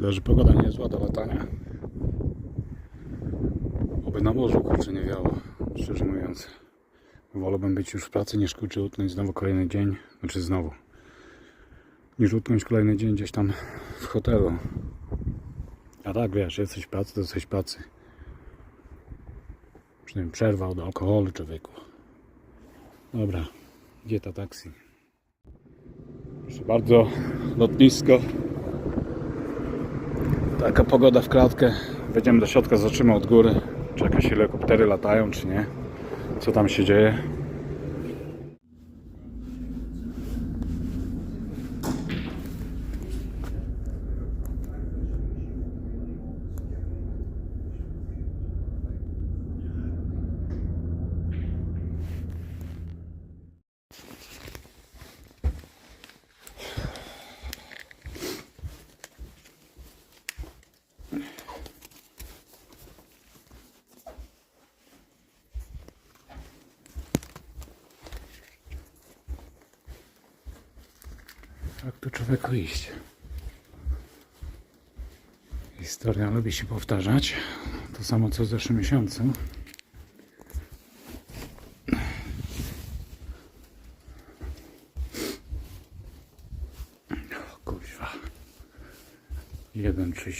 Tyle, że pogoda nie jest zła do latania. Oby na morzu kurczę nie wiało, szczerze mówiąc. Wolałbym być już w pracy niż kurczę utknąć znowu kolejny dzień, znaczy znowu. Niż utknąć kolejny dzień gdzieś tam w hotelu. A tak wiesz, jesteś w pracy, to jesteś w pracy. Przynajmniej przerwa od alkoholu człowieku. Dobra, dieta taksi. Proszę bardzo, lotnisko. Taka pogoda w klatkę. Wejdziemy do środka, zobaczymy od góry, czy jakieś helikoptery latają, czy nie. Co tam się dzieje. Tak tu człowieku iść. Historia lubi się powtarzać. To samo co w zeszłym miesiącu. O kurwa. 1 czy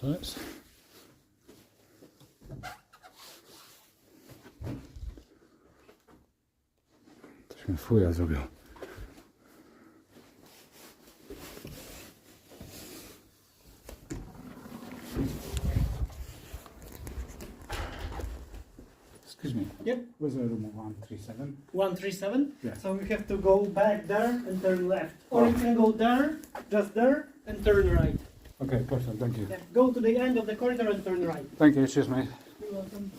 Co jest? Coś mi fuja zrobił. Excuse me. Yep. Where's the room 137? 137. Yeah. So you have to go back there and turn left. Or oh. you can go there, just there, and turn right. Okay, perfect. Thank you. Yeah. Go to the end of the corridor and turn right. Thank you. Excuse me. You're welcome.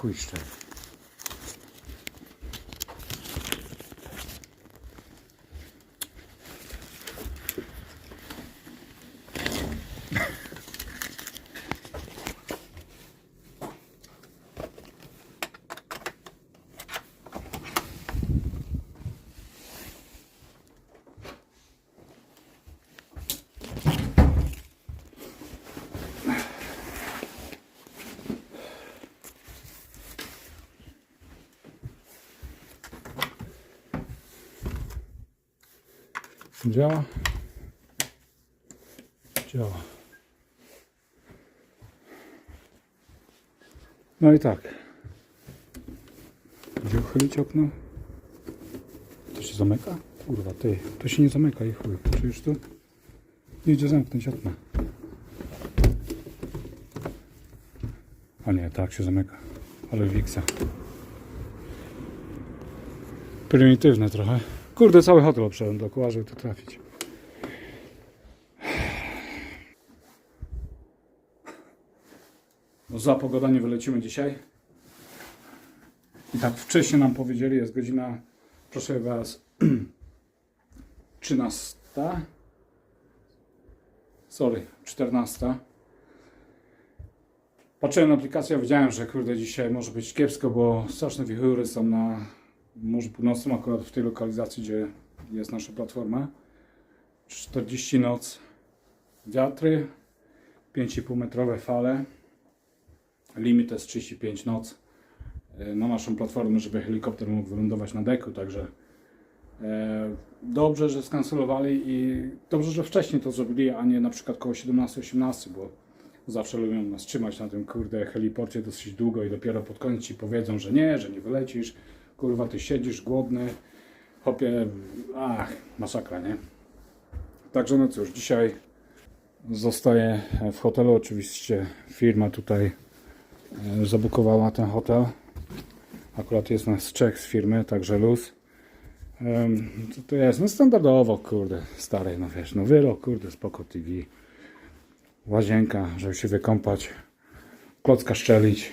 Kurwa, chuj Działa? Działa. No i tak. Gdzie uchylić okno? To się zamyka? Kurwa, ty. To się nie zamyka i chuj. Już tu? Nie idzie zamknąć okna. A nie, tak się zamyka. Ale wiksa. Prymitywne trochę. Kurde, cały hotel obszedłem dookoła, żeby tu trafić. No za pogoda nie wylecimy dzisiaj. I tak wcześniej nam powiedzieli, jest godzina, proszę Was, 13. Sorry, 14. Patrzyłem na aplikację, widziałem, że kurde dzisiaj może być kiepsko, bo straszne wichury są na Morzu Północnym, akurat w tej lokalizacji, gdzie jest nasza platforma. 40 noc, wiatry, 5,5 metrowe fale. Limit to jest 35 noc e, na naszą platformę, żeby helikopter mógł wylądować na deku, także e, dobrze, że skancelowali i dobrze, że wcześniej to zrobili, a nie na przykład koło 17-18, bo zawsze lubią nas trzymać na tym kurde heliporcie dosyć długo i dopiero pod koniec ci powiedzą, że nie, że nie wylecisz, kurwa ty siedzisz głodny, hopie, ach, masakra, nie? Także no cóż, dzisiaj zostaję w hotelu, oczywiście firma tutaj e, zabukowała ten hotel, akurat jest nas trzech z firmy, także luz. Co to jest? No standardowo, kurde, stary, no wiesz, no wyrok, kurde, spoko TV, łazienka, żeby się wykąpać, klocka szczelić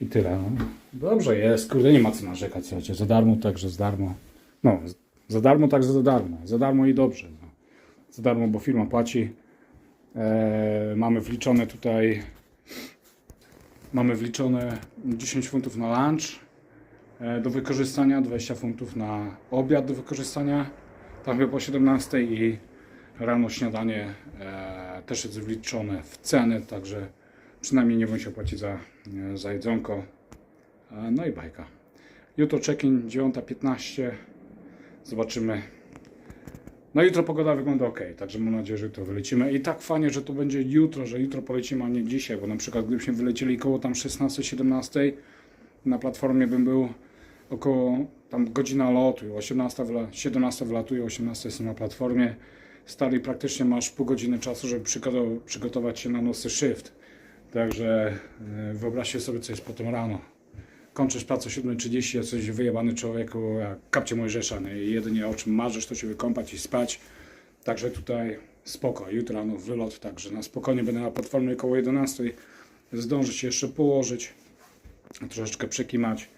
i tyle. No. Dobrze jest, kurde, nie ma co narzekać, słuchajcie, za darmo, także za darmo. No, za darmo, także za darmo, za darmo i dobrze. No. Za darmo, bo firma płaci. E, mamy wliczone tutaj, mamy wliczone 10 funtów na lunch, e, do wykorzystania, 20 funtów na obiad do wykorzystania, tam chyba po 17 i rano śniadanie e, też jest wliczone w ceny, także przynajmniej nie musiał płacić za, e, za jedzonko. E, no i bajka. Jutro check-in 9.15. Zobaczymy. No jutro pogoda wygląda ok, także mam nadzieję, że jutro wylecimy. I tak fajnie, że to będzie jutro, że jutro polecimy, a nie dzisiaj, bo na przykład gdybyśmy wylecieli koło tam 16-17 na platformie bym był około tam godzina lotu, 18 wyla, 17 wylatuje, 18 jestem na platformie. Stary praktycznie masz pół godziny czasu, żeby przygotow- przygotować się na nocny shift. Także e, wyobraźcie sobie, co jest potem rano. Kończysz pracę o 7.30, jesteś wyjebany człowieku, jak kapcie Mojżesza, nie? I jedynie o czym marzysz, to się wykąpać i spać. Także tutaj spoko, jutro rano wylot, także na spokojnie będę na platformie koło 11. Zdążę się jeszcze położyć, troszeczkę przekimać,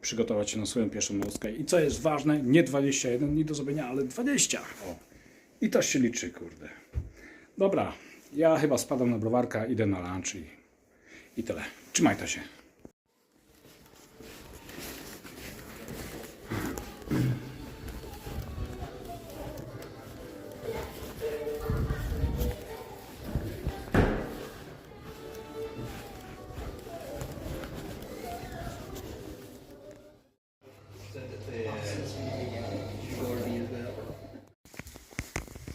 przygotować się na swoją pierwszą nockę. I co jest ważne, nie 21 dni do zrobienia, ale 20. O. I to się liczy, kurde. Dobra, ja chyba spadam na browarka, idę na lunch i, i tyle. Trzymajcie się.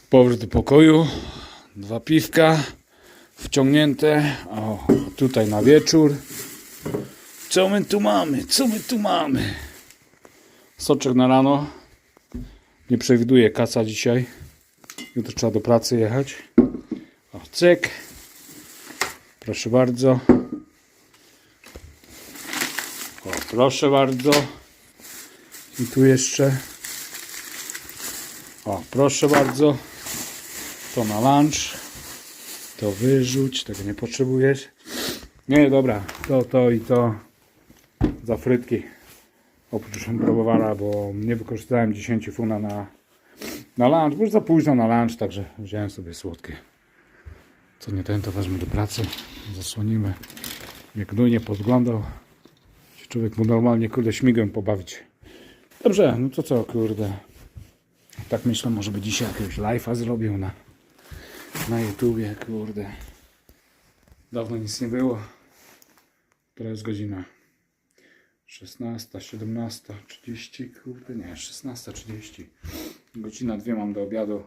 Powrót do pokoju. Dwa piwka wciągnięte. O, tutaj na wieczór. Co my tu mamy? Co my tu mamy? Soczek na rano. Nie przewiduję kasa dzisiaj. Jutro trzeba do pracy jechać. O, cyk. Proszę bardzo. O, proszę bardzo. I tu jeszcze. O, proszę bardzo. To na lunch. To wyrzuć, tego nie potrzebujesz. Nie, dobra, to, to i to za frytki. Oprócz browara, bo nie wykorzystałem 10 funa na, na lunch, bo już za późno na lunch, także wziąłem sobie słodkie. Co nie ten, to wezmę do pracy. Zasłonimy. Jak nie podglądał. Człowiek mu normalnie, kurde, śmigłem pobawić. Dobrze, no to co, kurde. Tak myślę, może by dzisiaj jakiegoś live'a zrobił na, na YouTubie, kurde. Dawno nic nie było. Jest godzina? 16, 17, 30, kurde, nie, 16.30. Godzina dwie mam do obiadu.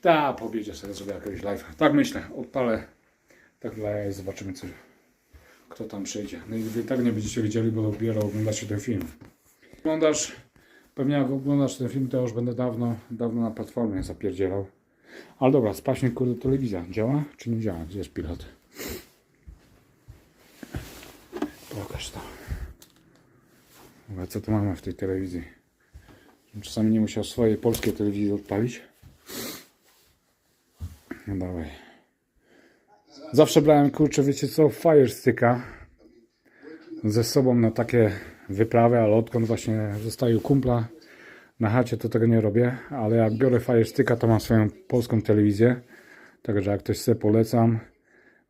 Ta, po obiedzie sobie zrobię jakiegoś live'a. Tak myślę, odpalę. Tak dla zobaczymy co, kto tam przyjdzie. No i wy tak nie będziecie wiedzieli, bo dopiero oglądacie ten film. Oglądasz Pewnie jak oglądasz ten film, to już będę dawno, dawno na platformie zapierdzielał. Ale dobra, spaśnie kurde telewizja. Działa czy nie działa? Gdzie jest pilot? Pokaż to. Dobra, co tu mamy w tej telewizji? Czasami nie musiał swojej polskiej telewizji odpalić. No dawaj. Zawsze brałem, kurczę, wiecie co, Fire Sticka ze sobą na takie wyprawy, ale odkąd właśnie zostaje kumpla na chacie, to tego nie robię, ale jak biorę Fire Sticka, to mam swoją polską telewizję, także jak ktoś chce, polecam.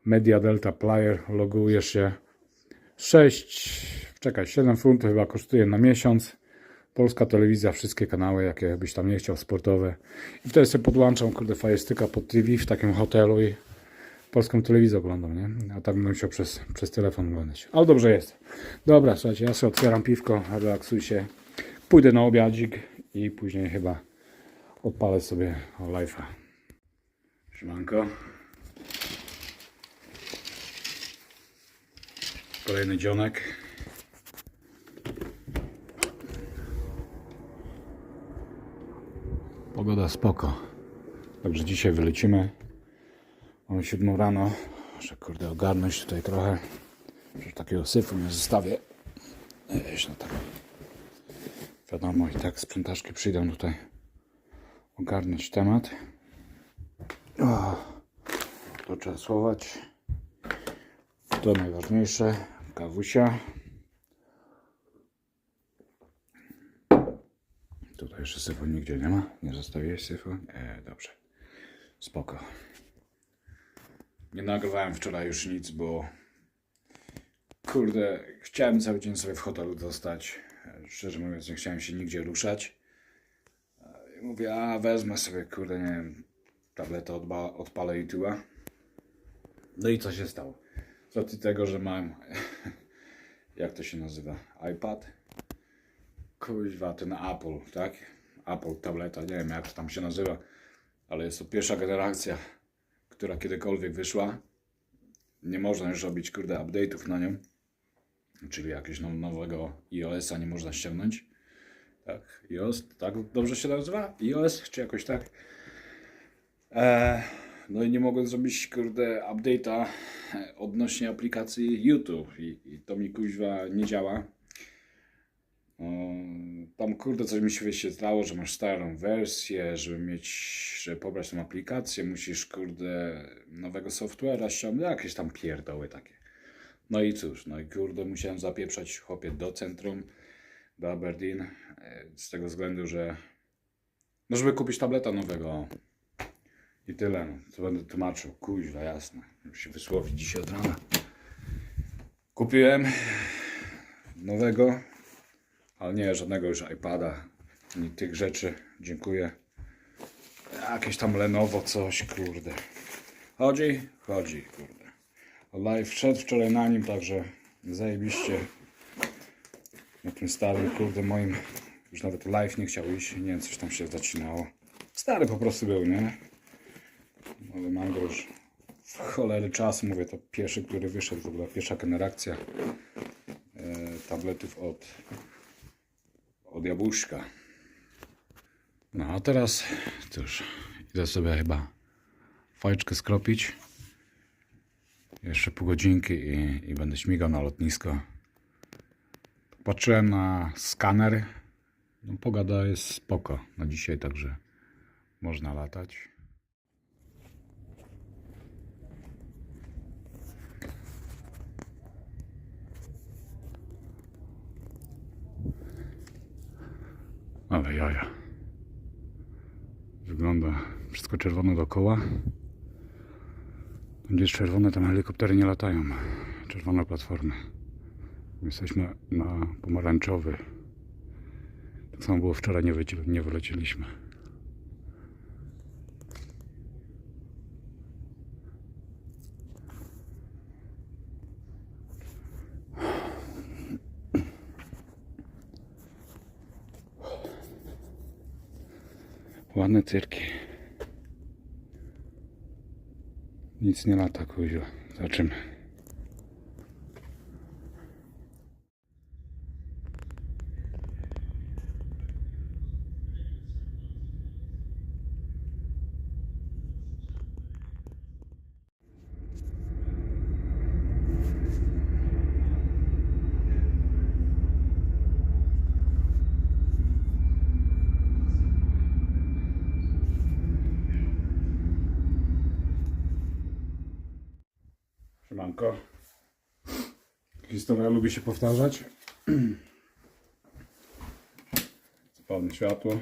Media Delta Player, logujesz się 6, czekaj, 7 funtów chyba kosztuje na miesiąc. Polska telewizja, wszystkie kanały, jakie byś tam nie chciał, sportowe. I wtedy sobie podłączam, kurde, Fire Sticka pod TV w takim hotelu i polską telewizję oglądam, nie? A tam będę musiał przez, przez telefon oglądać. Ale dobrze jest. Dobra, słuchajcie, ja sobie otwieram piwko, relaksuj się. Pójdę na obiadzik i później chyba odpalę sobie live'a. Siemanko. Kolejny dzionek. Pogoda spoko. Także dzisiaj wylecimy. Mamy 7 rano. Muszę kurde ogarnąć tutaj trochę. Że takiego syfu nie zostawię. Jeźdź no tak. Wiadomo, i tak sprzątaczki przyjdą tutaj ogarnąć temat. O, to trzeba słować. To najważniejsze. Kawusia. Tutaj jeszcze syfu nigdzie nie ma. Nie zostawiłeś syfu? Nie, dobrze. Spoko. Nie nagrywałem wczoraj już nic, bo kurde, chciałem cały dzień sobie w hotelu zostać. Szczerze mówiąc, nie chciałem się nigdzie ruszać. I mówię, a wezmę sobie, kurde, nie wiem, tabletę odba- odpalę YouTube'a. No i co się stało? Z racji tego, że mam, jak to się nazywa, iPad, kuźwa, ten Apple, tak? Apple tableta, nie wiem jak to tam się nazywa, ale jest to pierwsza generacja, która kiedykolwiek wyszła. Nie można już robić, kurde, update'ów na nią, czyli jakiegoś now- nowego iOS-a nie można ściągnąć. Tak, iOS, tak dobrze się nazywa? iOS, czy jakoś tak? E, no i nie mogłem zrobić, kurde, update'a odnośnie aplikacji YouTube i, i to mi kuźwa nie działa. O, Tam kurde coś mi się wyświetlało, że masz starą wersję, żeby mieć, żeby pobrać tą aplikację, musisz kurde nowego software'a ściągnąć, jakieś tam pierdoły takie. No i cóż, no i kurde musiałem zapieprzać chłopie do centrum, do Aberdeen, e, z tego względu, że no żeby kupić tableta nowego. I tyle, no. co będę tłumaczył, kuźwa jasne, muszę się wysłowić dzisiaj od rana. Kupiłem nowego, ale nie, żadnego już iPada, ani tych rzeczy. Dziękuję. Jakieś tam Lenovo, coś, kurde. Chodzi? Chodzi, kurde. Live wszedł wczoraj na nim, także zajebiście. Na tym starym, kurde, moim już nawet live nie chciał iść. Nie wiem, coś tam się zacinało. Stary po prostu był, nie? Ale mam go już w cholery czasu, mówię, to pierwszy, który wyszedł, w ogóle pierwsza generacja e, tabletów od od jabłuszka. No a teraz cóż, idę sobie chyba fajeczkę skropić. Jeszcze pół godzinki i, i będę śmigał na lotnisko. Patrzyłem na skaner. No, pogoda jest spoko na dzisiaj, także można latać. Ale jaja. Wygląda wszystko czerwone dookoła. Gdzie jest czerwone, tam helikoptery nie latają. Czerwone platformy. Jesteśmy na pomarańczowy. Tak samo było wczoraj, nie, wyci- nie wylecieliśmy. Ładne cyrki. Nic nie lata, kuziu. Zobaczymy. Siemanko. Historia lubi się powtarzać. Zapalne światło.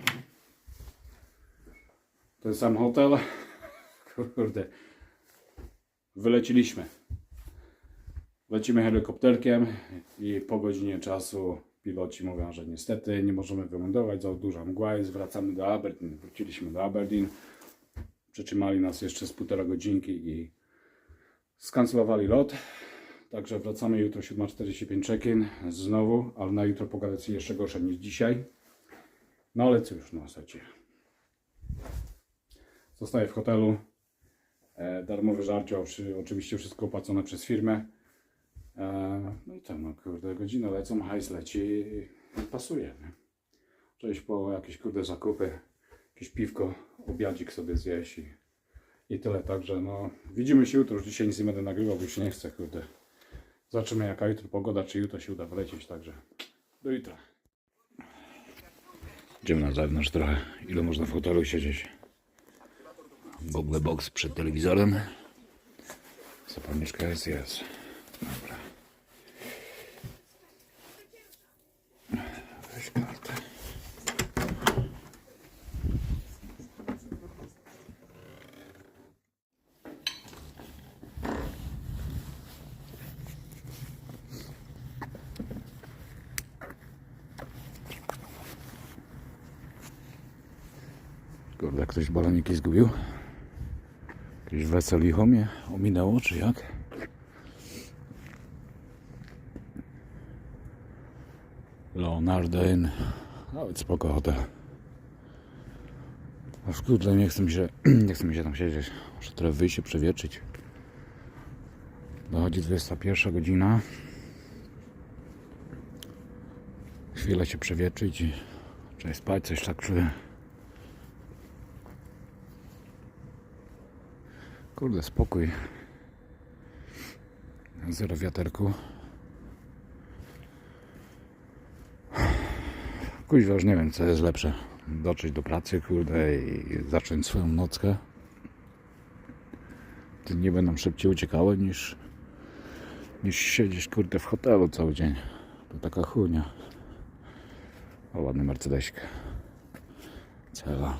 Ten sam hotel. Kurde. Wyleciliśmy. Lecimy helikopterkiem i po godzinie czasu piloci mówią, że niestety nie możemy wylądować, za duża mgła jest, wracamy do Aberdeen. Wróciliśmy do Aberdeen. Przetrzymali nas jeszcze z półtora godzinki i skancelowali lot. Także wracamy jutro 7.45 check-in znowu, ale na jutro pogoda jest jeszcze gorsza niż dzisiaj. No ale cóż, no słuchajcie. Zostaję w hotelu. E, darmowe oczywiście wszystko opłacone przez firmę. E, no i tam, no kurde, godziny lecą, hajs leci pasuje. Nie? Przejść po jakieś kurde zakupy, jakieś piwko, obiadzik sobie zjeść i, i tyle. Także no, widzimy się jutro, już dzisiaj nic nie będę nagrywał, bo już nie chcę, kurde. Zobaczymy jaka jutro pogoda, czy jutro się uda wylecieć, także do jutra. Idziemy na zewnątrz trochę. Ile można w hotelu siedzieć? Google Box przed telewizorem. Zapalniczka jest, jest. Dobra. Weź kartę. Kurde, ktoś baloniki zgubił? Jakieś weselicho mnie ominęło, czy jak? Leonardo Inn. Nawet spoko hotel. Aż kurde, nie chcę mi się, nie chcę mi się tam siedzieć. Muszę trochę wyjść się przewietrzyć. Dochodzi 21 godzina. Chwilę się przewietrzyć i trzeba spać, coś tak czuję. Kurde, spokój. Zero wiaterku. Kuźwa, już nie wiem, co jest lepsze. Dotrzeć do pracy, kurde, i zacząć swoją nockę. Te dni będą szybciej uciekały niż, niż siedzieć, kurde, w hotelu cały dzień. To taka chujnia. O, ładny Mercedesik. Cela.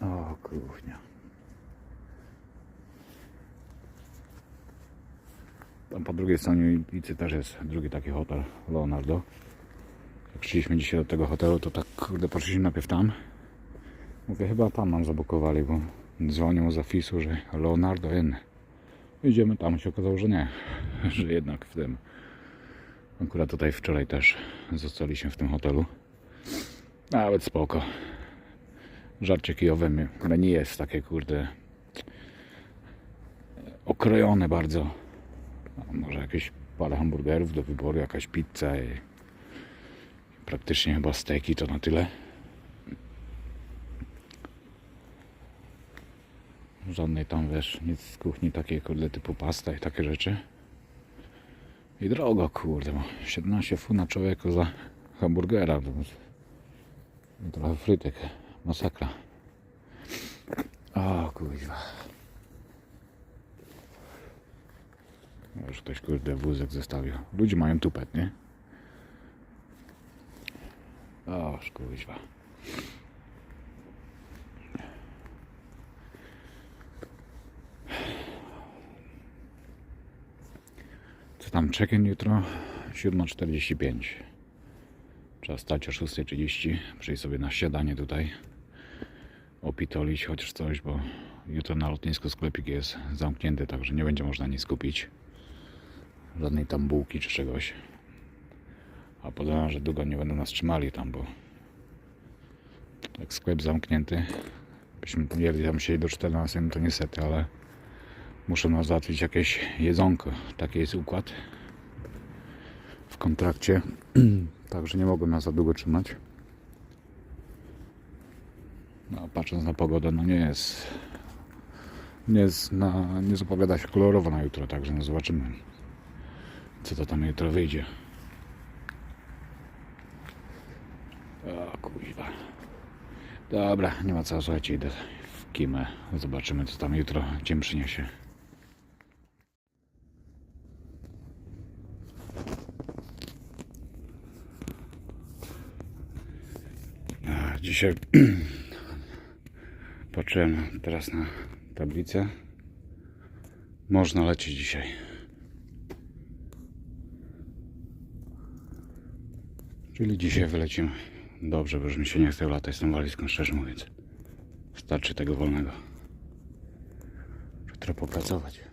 O, kuchnia. Tam po drugiej stronie ulicy też jest drugi taki hotel, Leonardo. Jak szliśmy dzisiaj do tego hotelu, to tak kurde poszliśmy najpierw tam. Mówię, chyba tam nam zabukowali, bo dzwonią z afisu, że Leonardo Inn. Idziemy tam, się okazało, że nie. Że jednak w tym. Akurat tutaj wczoraj też zostaliśmy w tym hotelu. Nawet spoko. Żarcie kijowe menu jest takie kurde okrojone bardzo. Może jakieś parę hamburgerów do wyboru, jakaś pizza i praktycznie chyba steki to na tyle. Żadnej tam wiesz, nic z kuchni takiej kurde typu pasta i takie rzeczy. I drogo kurde, bo 17 fu na człowieku za hamburgera. I trochę frytek. Masakra. O kuźwa. Już ktoś kurde wózek zostawił. Ludzie mają tupet, nie? O, kuźwa. Co tam, check-in jutro? 7.45. Trzeba stać o 6.30. Przyjść sobie na śniadanie tutaj. Opitolić chociaż coś, bo jutro na lotnisku sklepik jest zamknięty, także nie będzie można nic kupić żadnej tam bułki czy czegoś. A podejrzewam, że długo nie będą nas trzymali tam, bo jak sklep zamknięty, byśmy mieli tam siedzieć do 14, no to niestety, ale muszą nas załatwić jakieś jedzonko. Taki jest układ w kontrakcie, także nie mogą nas za długo trzymać. No, patrząc na pogodę, no nie jest nie, jest na, nie zapowiada się kolorowo na jutro, także no zobaczymy co to tam jutro wyjdzie. O kuźwa. Dobra, nie ma co, słuchajcie, idę w kimę. Zobaczymy, co tam jutro dzień przyniesie. A, Dzisiaj patrzyłem teraz na tablicę. Można lecieć dzisiaj. Czyli dzisiaj wylecimy. Dobrze, bo już mi się nie chce latać z tą walizką, szczerze mówiąc. Starczy tego wolnego. Jutro popracować.